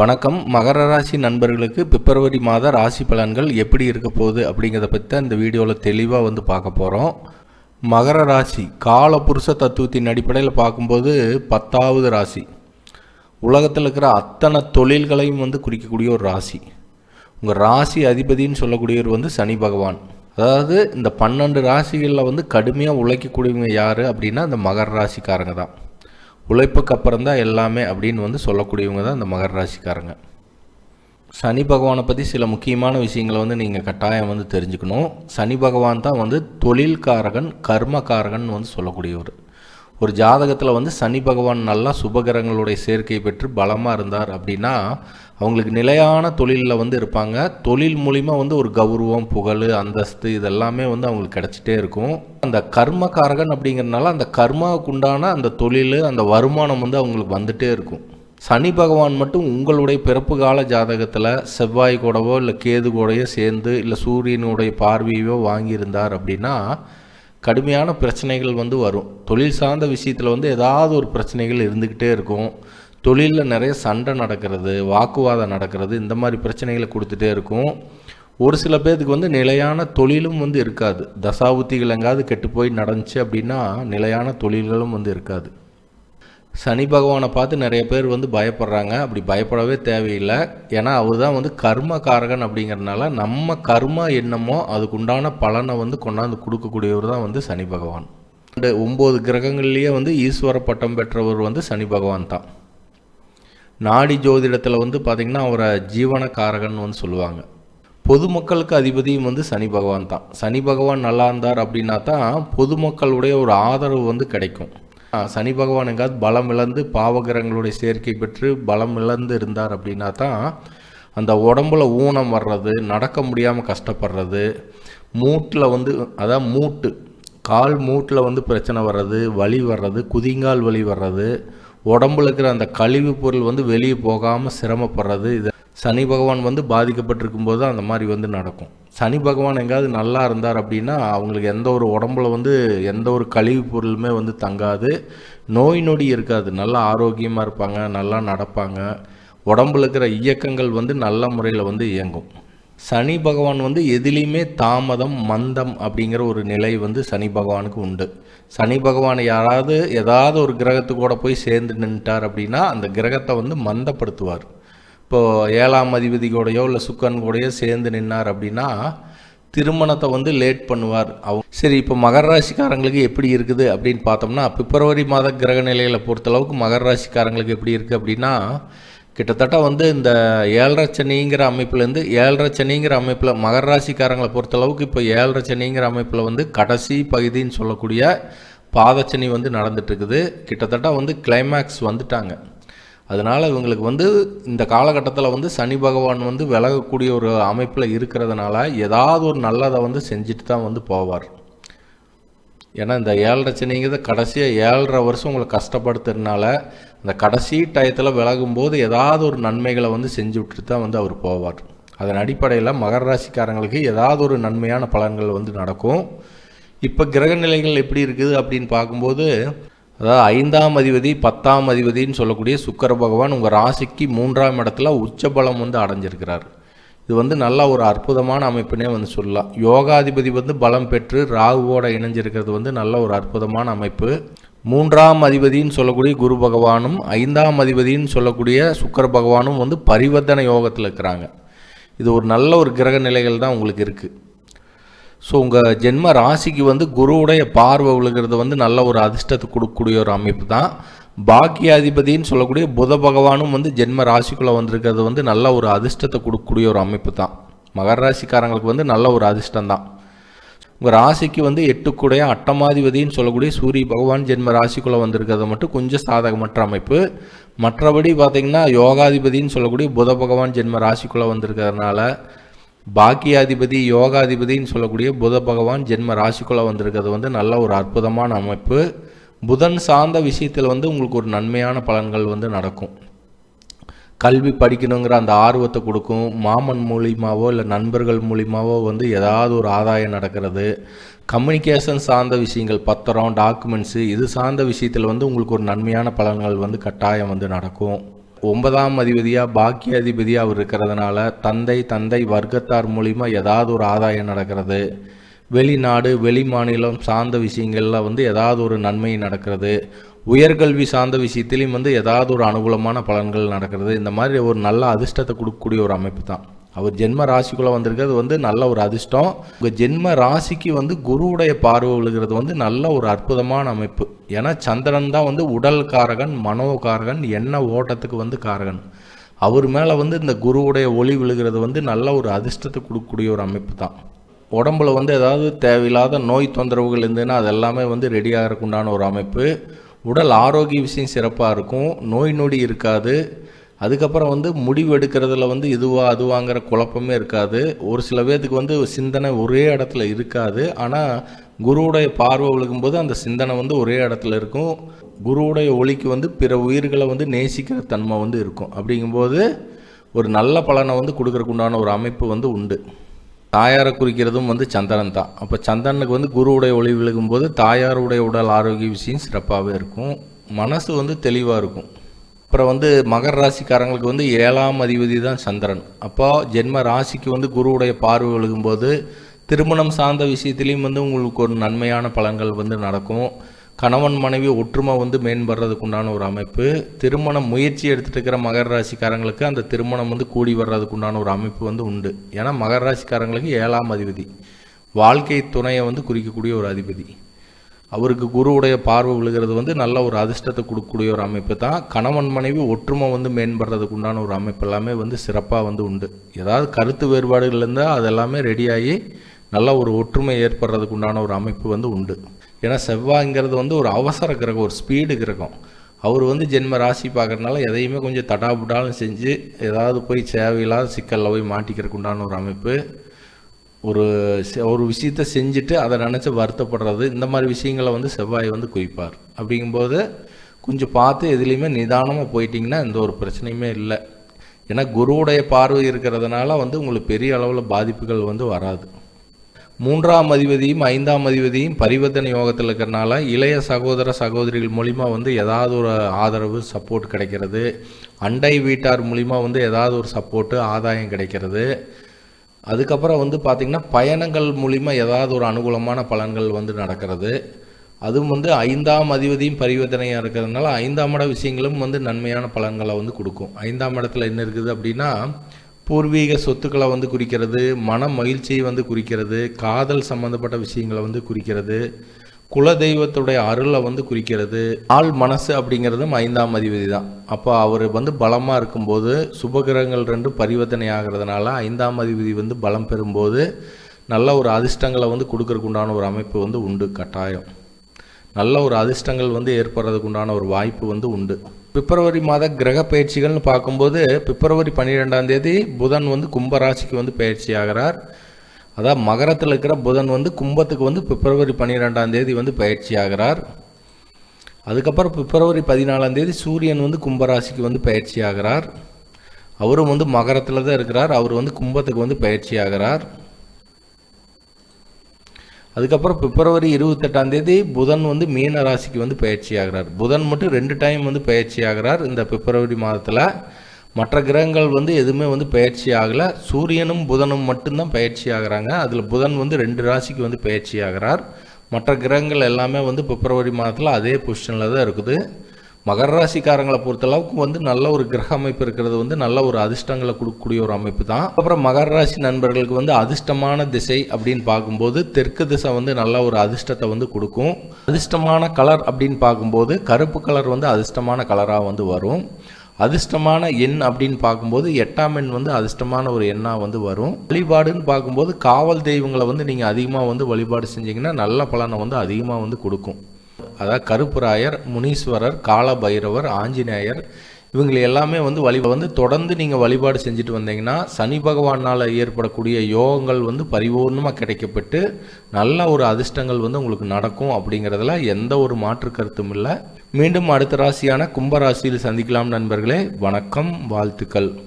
வணக்கம். மகர ராசி நண்பர்களுக்கு பிப்ரவரி மாத ராசி பலன்கள் எப்படி இருக்க போகுது அப்படிங்கிறத பற்றி தான் இந்த வீடியோவில் தெளிவாக வந்து பார்க்க போகிறோம் மகர ராசி கால புருஷ தத்துவத்தின் அடிப்படையில் பார்க்கும்போது பத்தாவது ராசி. உலகத்தில் இருக்கிற அத்தனை தொழில்களையும் வந்து குறிக்கக்கூடிய ஒரு ராசி. உங்கள் ராசி அதிபதின்னு சொல்லக்கூடியவர் வந்து சனி பகவான். அதாவது இந்த பன்னெண்டு ராசிகளில் வந்து கடுமையாக உழைக்கக்கூடியவங்க யார் அப்படின்னா இந்த மகர ராசிக்காரங்க தான். உழைப்புக்கு அப்புறம் தான் எல்லாமே அப்படின்னு வந்து சொல்லக்கூடியவங்க தான் இந்த மகர ராசிக்காரங்க. சனி பகவானை பற்றி சில முக்கியமான விஷயங்களை வந்து நீங்கள் கட்டாயம் வந்து தெரிஞ்சுக்கணும். சனி பகவான் தான் வந்து தொழில்காரகன் கர்மகாரகன் வந்து சொல்லக்கூடியவர். ஒரு ஜாதகத்தில் வந்து சனி பகவான் நல்லா சுபகிரகங்களுடைய சேர்க்கை பெற்று பலமாக இருந்தார் அப்படின்னா அவங்களுக்கு நிலையான தொழிலில் வந்து இருப்பாங்க. தொழில் மூலிமா வந்து ஒரு கௌரவம் புகழ் அந்தஸ்து இதெல்லாமே வந்து அவங்களுக்கு கிடச்சிட்டே இருக்கும். அந்த கர்மகாரகன் அப்படிங்கிறனால அந்த கர்மாவுக்கு உண்டான அந்த தொழில் அந்த வருமானம் வந்து அவங்களுக்கு வந்துட்டே இருக்கும். சனி பகவான் மட்டும் உங்களுடைய பிறப்பு கால ஜாதகத்தில் செவ்வாய் கூடவோ இல்லை கேது கூடையோ சேர்ந்து இல்லை சூரியனுடைய பார்வையோ வாங்கியிருந்தார் அப்படின்னா கடுமையான பிரச்சனைகள் வந்து வரும். தொழில் சார்ந்த விஷயத்தில் வந்து ஏதாவது ஒரு பிரச்சனைகள் இருந்துக்கிட்டே இருக்கும். தொழிலில் நிறைய சண்டை நடக்கிறது வாக்குவாதம் நடக்கிறது இந்த மாதிரி பிரச்சனைகளை கொடுத்துட்டே இருக்கும். ஒரு சில பேர்த்துக்கு வந்து நிலையான தொழிலும் வந்து இருக்காது. தசாபுத்திகள் எங்காவது கெட்டு போய் நடந்துச்சு அப்படின்னா நிலையான தொழில்களும் வந்து இருக்காது. சனி பகவானை பார்த்து நிறைய பேர் வந்து பயப்படுறாங்க. அப்படி பயப்படவே தேவையில்லை. ஏன்னா அவர் தான் வந்து கர்ம காரகன் அப்படிங்கிறதுனால நம்ம கர்மா என்னமோ அதுக்கு உண்டான பலனை வந்து கொண்டாந்து கொடுக்கக்கூடியவர் தான் வந்து சனி பகவான். இந்த ஒம்பது கிரகங்கள்லேயே வந்து ஈஸ்வர பட்டம் பெற்றவர் வந்து சனி பகவான் தான். நாடி ஜோதிடத்தில் வந்து பார்த்திங்கன்னா அவரை ஜீவனக்காரகன் வந்து சொல்லுவாங்க. பொதுமக்களுக்கு அதிபதியும் வந்து சனி பகவான் தான். சனி பகவான் நல்லா இருந்தார் அப்படின்னா தான் பொதுமக்களுடைய ஒரு ஆதரவு வந்து கிடைக்கும். சனி பகவான் எங்காவது பலம் இழந்து பாவகிரகங்களுடைய சேர்க்கை பெற்று பலம் இழந்து இருந்தார் அப்படின்னா தான் அந்த உடம்புல ஊனம் வர்றது நடக்க முடியாமல் கஷ்டப்படுறது மூட்டில் வந்து அதான் மூட்டு கால் மூட்டில் வந்து பிரச்சனை வர்றது வலி வர்றது குதிங்கால் வலி வர்றது உடம்புல இருக்கிற அந்த கழிவு பொருள் வந்து வெளியே போகாமல் சிரமப்படுறது இது சனி பகவான் வந்து பாதிக்கப்பட்டிருக்கும் போது அந்த மாதிரி வந்து நடக்கும். சனி பகவான் எங்காவது நல்லா இருந்தார் அப்படின்னா அவங்களுக்கு எந்த ஒரு உடம்புல வந்து எந்த ஒரு கழிவு பொருளுமே வந்து தங்காது. நோய் நொடி இருக்காது. நல்லா ஆரோக்கியமாக இருப்பாங்க நல்லா நடப்பாங்க. உடம்புல இருக்கிற இயக்கங்கள் வந்து நல்ல முறையில் வந்து இயங்கும். சனி பகவான் வந்து எதிலையுமே தாமதம் மந்தம் அப்படிங்கிற ஒரு நிலை வந்து சனி பகவானுக்கு உண்டு. சனி பகவான் யாராவது ஏதாவது ஒரு கிரகத்து கூட போய் சேர்ந்து நின்ட்டார் அப்படின்னா அந்த கிரகத்தை வந்து மந்தப்படுத்துவார். இப்போது ஏழாம் அதிபதி கூடயோ இல்லை சுக்கன் கூடயோ சேர்ந்து நின்னார் அப்படின்னா திருமணத்தை வந்து லேட் பண்ணுவார். அவங்க சரி இப்போ மகர ராசிக்காரங்களுக்கு எப்படி இருக்குது அப்படின்னு பார்த்தோம்னா பிப்ரவரி மாத கிரக நிலைகளை பொறுத்தளவுக்கு மகர ராசிக்காரங்களுக்கு எப்படி இருக்குது அப்படின்னா கிட்டத்தட்ட வந்து இந்த ஏழரை சனிங்கிற அமைப்புலேருந்து ஏழரை சனிங்கிற அமைப்பில் மகர ராசிக்காரங்களை பொறுத்தளவுக்கு இப்போ ஏழரை சனிங்கிற அமைப்பில் வந்து கடைசி பகுதின்னு சொல்லக்கூடிய பாதச்சனி வந்து நடந்துட்டுருக்குது கிட்டத்தட்ட வந்து கிளைமேக்ஸ் வந்துட்டாங்க. அதனால் இவங்களுக்கு வந்து இந்த காலகட்டத்தில் வந்து சனி பகவான் வந்து விலகக்கூடிய ஒரு அமைப்பில் இருக்கிறதுனால ஏதாவது ஒரு நல்லதை வந்து செஞ்சுட்டு தான் வந்து போவார். ஏன்னா இந்த ஏழரை சனிங்கிறத கடைசியாக ஏழரை வருஷம் உங்களை கஷ்டப்படுத்துறதுனால அந்த கடைசி டயத்தில் விலகும்போது ஏதாவது ஒரு நன்மைகளை வந்து செஞ்சு விட்டுட்டு தான் வந்து அவர் போவார். அதன் அடிப்படையில் மகர ராசிக்காரங்களுக்கு ஏதாவது ஒரு நன்மையான பலன்கள் வந்து நடக்கும். இப்போ கிரக நிலைகள் எப்படி இருக்குது அப்படின்னு பார்க்கும்போது அதாவது ஐந்தாம் அதிபதி பத்தாம் அதிபதினு சொல்லக்கூடிய சுக்கர பகவான் உங்கள் ராசிக்கு மூன்றாம் இடத்துல உச்சபலம் வந்து அடைஞ்சிருக்கிறார். இது வந்து நல்ல ஒரு அற்புதமான அமைப்புனே வந்து சொல்லலாம். யோகாதிபதி வந்து பலம் பெற்று ராகுவோட இணைஞ்சிருக்கிறது வந்து நல்ல ஒரு அற்புதமான அமைப்பு. மூன்றாம் அதிபதின்னு சொல்லக்கூடிய குரு பகவானும் ஐந்தாம் அதிபதின்னு சொல்லக்கூடிய சுக்கர பகவானும் வந்து பரிவர்த்தனை யோகத்தில் இருக்கிறாங்க. இது ஒரு நல்ல ஒரு கிரக நிலைகள் தான் உங்களுக்கு இருக்குது ஸோ உங்கள் ஜென்ம ராசிக்கு வந்து குருவுடைய பார்வை விழுகிறது வந்து நல்ல ஒரு அதிர்ஷ்டத்தை கொடுக்கக்கூடிய ஒரு அமைப்பு தான். பாக்கியாதிபதினு சொல்லக்கூடிய புத பகவானும் வந்து ஜென்ம ராசிக்குள்ளே வந்திருக்கிறது வந்து நல்ல ஒரு அதிர்ஷ்டத்தை கொடுக்கக்கூடிய ஒரு அமைப்பு தான். மகர ராசிக்காரங்களுக்கு வந்து நல்ல ஒரு அதிர்ஷ்டம் தான். உங்கள் ராசிக்கு வந்து எட்டுக்குடைய அட்டமாதிபதின்னு சொல்லக்கூடிய சூரிய பகவான் ஜென்ம ராசிக்குள்ளே வந்திருக்கிறது மட்டும் கொஞ்சம் சாதகமற்ற அமைப்பு. மற்றபடி பார்த்திங்கன்னா யோகாதிபதின்னு சொல்லக்கூடிய புத பகவான் ஜென்ம ராசிக்குள்ளே வந்திருக்கிறதுனால பாக்கியாதிபதி யோகாதிபதின்னு சொல்லக்கூடிய புத பகவான் ஜென்ம ராசிக்குள்ளே வந்திருக்கிறது வந்து நல்ல ஒரு அற்புதமான அமைப்பு. புதன் சார்ந்த விஷயத்தில் வந்து உங்களுக்கு ஒரு நன்மையான பலன்கள் வந்து நடக்கும். கல்வி படிக்கணுங்கிற அந்த ஆர்வத்தை கொடுக்கும். மாமன் மூலியமாவோ இல்லை நண்பர்கள் மூலியமாவோ வந்து ஏதாவது ஒரு ஆதாயம் நடக்கிறது. கம்யூனிகேஷன் சார்ந்த விஷயங்கள் பத்திரம் டாக்குமெண்ட்ஸு இது சார்ந்த விஷயத்தில் வந்து உங்களுக்கு ஒரு நன்மையான பலன்கள் வந்து கட்டாயம் வந்து நடக்கும். ஒன்பதாம் அதிபதியாக பாக்கியாதிபதியாக அவர் இருக்கிறதுனால தந்தை தந்தை வர்க்கத்தார் மூலிமா ஏதாவது ஒரு ஆதாயம் நடக்கிறது. வெளிநாடு வெளி மாநிலம் சார்ந்த விஷயங்களில் வந்து ஏதாவது ஒரு நன்மை நடக்கிறது. உயர்கல்வி சார்ந்த விஷயத்திலையும் வந்து ஏதாவது ஒரு அனுகூலமான பலன்கள் நடக்கிறது. இந்த மாதிரி ஒரு நல்ல அதிர்ஷ்டத்தை கொடுக்கக்கூடிய ஒரு அமைப்பு தான். அவர் ஜென்ம ராசிக்குள்ளே வந்திருக்கிறது வந்து நல்ல ஒரு அதிர்ஷ்டம். உங்கள் ஜென்ம ராசிக்கு வந்து குருவுடைய பார்வை விழுகிறது வந்து நல்ல ஒரு அற்புதமான அமைப்பு. ஏன்னா சந்திரன் தான் வந்து உடல் காரகன் மனோகாரகன் எண்ண ஓட்டத்துக்கு வந்து காரகன். அவர் மேலே வந்து இந்த குருவுடைய ஒளி விழுகிறது வந்து நல்ல ஒரு அதிர்ஷ்டத்தை கொடுக்கக்கூடிய ஒரு அமைப்பு தான். உடம்புல வந்து ஏதாவது தேவையில்லாத நோய் தொந்தரவுகள் இருந்ததுன்னா அது எல்லாமே வந்து ரெடி ஆகிறதுக்கு உண்டான ஒரு அமைப்பு. உடல் ஆரோக்கிய விஷயம் சிறப்பாக இருக்கும். நோய் நொடி இருக்காது. அதுக்கப்புறம் வந்து முடிவு எடுக்கிறதுல வந்து இதுவா அதுவாங்கிற குழப்பமே இருக்காது. ஒரு சில பேர்த்துக்கு வந்து சிந்தனை ஒரே இடத்துல இருக்காது. ஆனால் குருவுடைய பார்வை விழுகும்போது அந்த சிந்தனை வந்து ஒரே இடத்துல இருக்கும். குருவுடைய ஒளிக்கு வந்து பிற உயிர்களை வந்து நேசிக்கிற தன்மை வந்து இருக்கும். அப்படிங்கும்போது ஒரு நல்ல பலனை வந்து கொடுக்கறதுக்கு உண்டான ஒரு அமைப்பு வந்து உண்டு. தாயாரை குறிக்கிறதும் வந்து சந்திரன் தான். அப்போ சந்திரனுக்கு வந்து குருவுடைய ஒளி விழுகும்போது தாயாருடைய உடல் ஆரோக்கிய விஷயம் சிறப்பாகவே இருக்கும். மனசு வந்து தெளிவாக இருக்கும். அப்புறம் வந்து மகர ராசிக்காரங்களுக்கு வந்து ஏழாம் அதிபதி தான் சந்திரன். அப்போ ஜென்ம ராசிக்கு வந்து குருவுடைய பார்வை விழுகும்போது திருமணம் சார்ந்த விஷயத்திலையும் வந்து உங்களுக்கு ஒரு நன்மையான பலன்கள் வந்து நடக்கும். கணவன் மனைவி ஒற்றுமை வந்து மேம்படுறதுக்கு உண்டான ஒரு அமைப்பு. திருமணம் முயற்சி எடுத்துகிட்டு இருக்கிற மகர ராசிக்காரங்களுக்கு அந்த திருமணம் வந்து கூடி வர்றதுக்கு உண்டான ஒரு அமைப்பு வந்து உண்டு. ஏன்னா மகர ராசிக்காரங்களுக்கு ஏழாம் அதிபதி. வாழ்க்கை துணையை வந்து குறிக்கக்கூடிய ஒரு அதிபதி. அவருக்கு குருவுடைய பார்வை விழுகிறது வந்து நல்ல ஒரு அதிர்ஷ்டத்தை கொடுக்கக்கூடிய ஒரு அமைப்பு தான். கணவன் மனைவி ஒற்றுமை வந்து மேம்படுறதுக்கு உண்டான ஒரு அமைப்பு எல்லாமே வந்து சிறப்பாக வந்து உண்டு. ஏதாவது கருத்து வேறுபாடுகள் இருந்தால் அது எல்லாமே ரெடியாகி நல்ல ஒரு ஒற்றுமை ஏற்படுறதுக்கு உண்டான ஒரு அமைப்பு வந்து உண்டு. ஏன்னா செவ்வாய்ங்கிறது வந்து ஒரு அவசர கிரகம் ஒரு ஸ்பீடு கிரகம். அவர் வந்து ஜென்ம ராசி பார்க்குறதுனால எதையுமே கொஞ்சம் தடாபுடாலும் செஞ்சு ஏதாவது போய் தேவையில்லாத சிக்கலில் போய் மாட்டிக்கிறதுக்கு உண்டான ஒரு அமைப்பு. ஒரு ஒரு விஷயத்த செஞ்சுட்டு அதை நினச்சி வருத்தப்படுறது இந்த மாதிரி விஷயங்களை வந்து செவ்வாய் வந்து குவிப்பார். அப்படிங்கும்போது கொஞ்சம் பார்த்து எதுலேயுமே நிதானமாக போயிட்டிங்கன்னா எந்த ஒரு பிரச்சனையுமே இல்லை. ஏன்னா குருவுடைய பார்வை இருக்கிறதுனால வந்து உங்களுக்கு பெரிய அளவில் பாதிப்புகள் வந்து வராது. மூன்றாம் அதிபதியும் ஐந்தாம் அதிபதியும் பரிவர்த்தனை யோகத்தில் இருக்கிறனால இளைய சகோதர சகோதரிகள் மூலிமா வந்து ஏதாவது ஒரு ஆதரவு சப்போர்ட் கிடைக்கிறது. அண்டை வீட்டார் மூலிமா வந்து ஏதாவது ஒரு சப்போர்ட்டு ஆதாயம் கிடைக்கிறது. அதுக்கப்புறம் வந்து பார்த்திங்கன்னா பயணங்கள் மூலிமா ஏதாவது ஒரு அனுகூலமான பலன்கள் வந்து நடக்கிறது. அதுவும் வந்து ஐந்தாம் அதிபதியும் பரிவர்த்தனையாக இருக்கிறதுனால ஐந்தாம் இட விஷயங்களும் வந்து நன்மையான பலன்களை வந்து கொடுக்கும். ஐந்தாம் இடத்துல என்ன இருக்குது அப்படின்னா பூர்வீக சொத்துக்களை வந்து குறிக்கிறது மன மகிழ்ச்சியை வந்து குறிக்கிறது காதல் சம்மந்தப்பட்ட விஷயங்களை வந்து குறிக்கிறது குல தெய்வத்துடைய அருளை வந்து குறிக்கிறது. ஆள் மனசு அப்படிங்கிறதும் ஐந்தாம் அதிபதி தான். அப்போ அவர் வந்து பலமாக இருக்கும்போது சுபகிரகங்கள் ரெண்டு பரிவர்த்தனை ஆகிறதுனால ஐந்தாம் அதிபதி வந்து பலம் பெறும்போது நல்ல ஒரு அதிர்ஷ்டங்களை வந்து கொடுக்கறதுக்கு உண்டான ஒரு அமைப்பு வந்து உண்டு கட்டாயம். நல்ல ஒரு அதிர்ஷ்டங்கள் வந்து ஏற்படுறதுக்கு உண்டான ஒரு வாய்ப்பு வந்து உண்டு. பிப்ரவரி மாத கிரக பயிற்சிகள்னு பார்க்கும்போது பிப்ரவரி பன்னிரெண்டாம் தேதி புதன் வந்து கும்பராசிக்கு வந்து பயிற்சி ஆகிறார் அதாவது மகரத்தில் இருக்கிற புதன் வந்து கும்பத்துக்கு வந்து பிப்ரவரி பன்னிரெண்டாம் தேதி வந்து பயிற்சி ஆகிறார் அதுக்கப்புறம் பிப்ரவரி பதினாலாம் தேதி சூரியன் வந்து கும்பராசிக்கு வந்து பயிற்சி ஆகிறார் அவரும் வந்து மகரத்தில் தான் இருக்கிறார். அவர் வந்து கும்பத்துக்கு வந்து பயிற்சி ஆகிறார் அதுக்கப்புறம் பிப்ரவரி இருபத்தெட்டாம் தேதி புதன் வந்து மீன ராசிக்கு வந்து பயிற்சி ஆகிறார் புதன் மட்டும் ரெண்டு டைம் வந்து பயிற்சி ஆகிறார் இந்த பிப்ரவரி மாதத்தில். மற்ற கிரகங்கள் வந்து எதுவுமே வந்து பயிற்சி ஆகலை. சூரியனும் புதனும் மட்டும்தான் பயிற்சி ஆகிறாங்க. அதில் புதன் வந்து ரெண்டு ராசிக்கு வந்து பயிற்சி ஆகிறார். மற்ற கிரகங்கள் எல்லாமே வந்து பிப்ரவரி மாதத்தில் அதே பொசிஷனில் தான் இருக்குது. மகர ராசிக்காரங்களை பொறுத்தளவுக்கு வந்து நல்ல ஒரு கிரக அமைப்பு இருக்கிறது வந்து நல்ல ஒரு அதிர்ஷ்டங்களை கொடுக்கக்கூடிய ஒரு அமைப்பு தான். அப்புறம் மகர ராசி நண்பர்களுக்கு வந்து அதிர்ஷ்டமான திசை அப்படின்னு பார்க்கும்போது தெற்கு திசை வந்து நல்ல ஒரு அதிர்ஷ்டத்தை வந்து கொடுக்கும். அதிர்ஷ்டமான கலர் அப்படின்னு பார்க்கும்போது கருப்பு கலர் வந்து அதிர்ஷ்டமான கலராக வந்து வரும். அதிர்ஷ்டமான எண் அப்படின்னு பார்க்கும்போது எட்டாம் எண் வந்து அதிர்ஷ்டமான ஒரு எண்ணாக வந்து வரும். வழிபாடுன்னு பார்க்கும்போது காவல் தெய்வங்களை வந்து நீங்கள் அதிகமாக வந்து வழிபாடு செஞ்சீங்கன்னா நல்ல பலனை வந்து அதிகமாக வந்து கொடுக்கும். அதாவது கருப்புராயர் முனீஸ்வரர் கால பைரவர் ஆஞ்சநேயர் இவங்களை எல்லாமே வந்து வழி வந்து தொடர்ந்து நீங்கள் வழிபாடு செஞ்சுட்டு வந்தீங்கன்னா சனி பகவானால் ஏற்படக்கூடிய யோகங்கள் வந்து பரிபூர்ணமாக கிடைக்கப்பட்டு நல்ல ஒரு அதிர்ஷ்டங்கள் வந்து உங்களுக்கு நடக்கும் அப்படிங்கிறதுல எந்த ஒரு மாற்று கருத்தும் இல்லை. மீண்டும் அடுத்த ராசியான கும்பராசியில் சந்திக்கலாம் நண்பர்களே. வணக்கம் வாழ்த்துக்கள்.